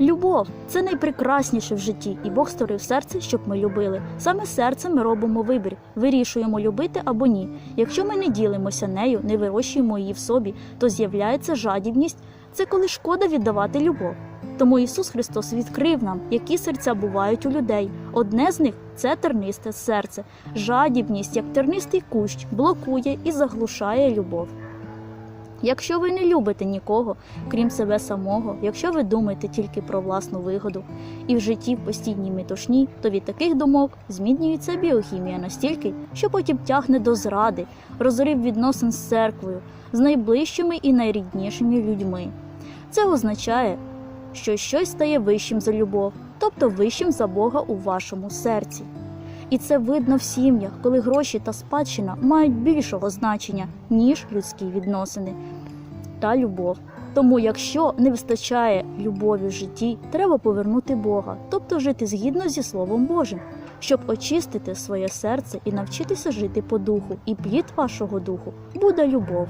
Любов це найпрекрасніше в житті, і Бог створив серце, щоб ми любили. Саме серцем ми робимо вибір, вирішуємо любити або ні. Якщо ми не ділимося нею, не вирощуємо її в собі, то з'являється жадібність. Це коли шкода віддавати любов. Тому Ісус Христос відкрив нам, які серця бувають у людей. Одне з них це тернисте серце. Жадібність, як тернистий кущ, блокує і заглушає любов. Якщо ви не любите нікого, крім себе самого, якщо ви думаєте тільки про власну вигоду і в житті в постійній метушні, то від таких думок змінюється біохімія настільки, що потім тягне до зради, розрив відносин з церквою, з найближчими і найріднішими людьми. Це означає, що щось стає вищим за любов, тобто вищим за Бога у вашому серці. І це видно в сім'ях, коли гроші та спадщина мають більшого значення, ніж людські відносини та любов. Тому, якщо не вистачає любові в житті, треба повернути Бога, тобто жити згідно зі Словом Божим, щоб очистити своє серце і навчитися жити по духу, і плід вашого духу буде любов.